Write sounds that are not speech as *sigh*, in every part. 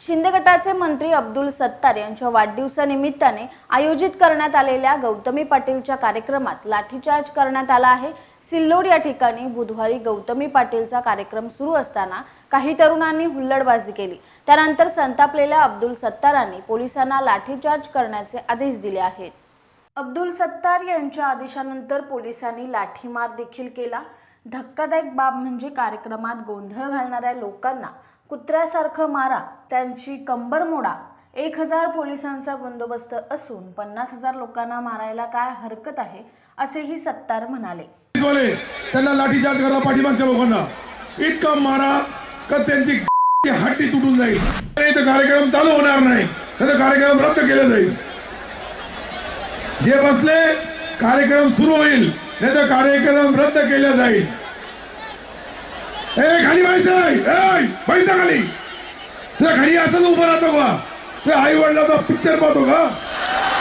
शिंदे गटाचे मंत्री अब्दुल सत्तार यांच्या वाढदिवसानिमित्ताने आयोजित करण्यात आलेल्या गौतमी पाटीलच्या कार्यक्रमात लाठीचार्ज करण्यात आला आहे. सिल्लोड या ठिकाणी बुधवारी गौतमी पाटीलचा कार्यक्रम सुरू असताना काही तरुणांनी हुल्लडबाजी केली. त्यानंतर संतापलेल्या अब्दुल सत्तारांनी पोलिसांना लाठीचार्ज करण्याचे आदेश दिले आहेत. अब्दुल सत्तार यांच्या आदेशानंतर पोलिसांनी लाठीमार देखील केला. धक्कादायक बाब म्हणजे कार्यक्रमात गोंधळ घालणाऱ्या लोकांना कुत्र्यासारखं मारा त्यांची कंबर मोडा. एक हजार पोलिसांचा बंदोबस्त असून पन्नास हजार लोकांना मारायला काय हरकत आहे असेही सत्तार म्हणाले. त्यांना लाठीचार्ज करा पाठीमागच्या लोकांना. इतका मारा का त्यांची हट्टी तुटून जाईल. कार्यक्रम चालू होणार नाही. कार्यक्रम रद्द केला जाईल. जे बसले कार्यक्रम सुरू होईल. नाही तर कार्यक्रम रद्द केला जाईल. ए खाली व्हायचं पैसा खाली. तुझ्या खाली असं उभं राहतो का? तुझ्या आई वडिलाचा पिक्चर पाहतो का?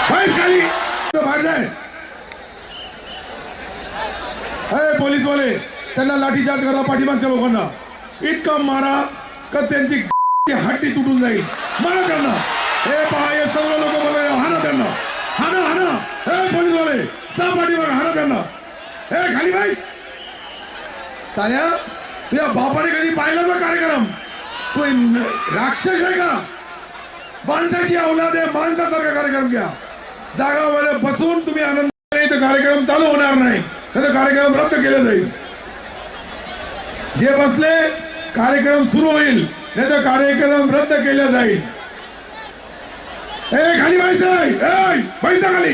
पैस खाली. बाहेर जाय. पोलीसवाले त्यांना लाठीचार्ज करा पाठीमागच्या लोकांना. इतका मारा का त्यांची *laughs* हड्डी तुटून जाईल. मारा त्यांना हे पहा हे सर्व लोक बघा हाना त्यांना हाना हाना हे पोलीसवाले जा पाठीमाग हरा त्यांना. हे खाली बाईस साऱ्या तुझ्या बापाने कधी पाहिला तो कार्यक्रम? तू राक्षस आहे का? माणसाची अवलाद आहे माणसासारखा कार्यक्रम घ्या. जागावर बसून तुम्ही आनंद नाही तर कार्यक्रम चालू होणार नाही. तर कार्यक्रम रद्द केला जाईल. जे बसले कार्यक्रम सुरू होईल. नाही तर कार्यक्रम रद्द केला जाईल. ए खाली व्हायचं पैसा खाली.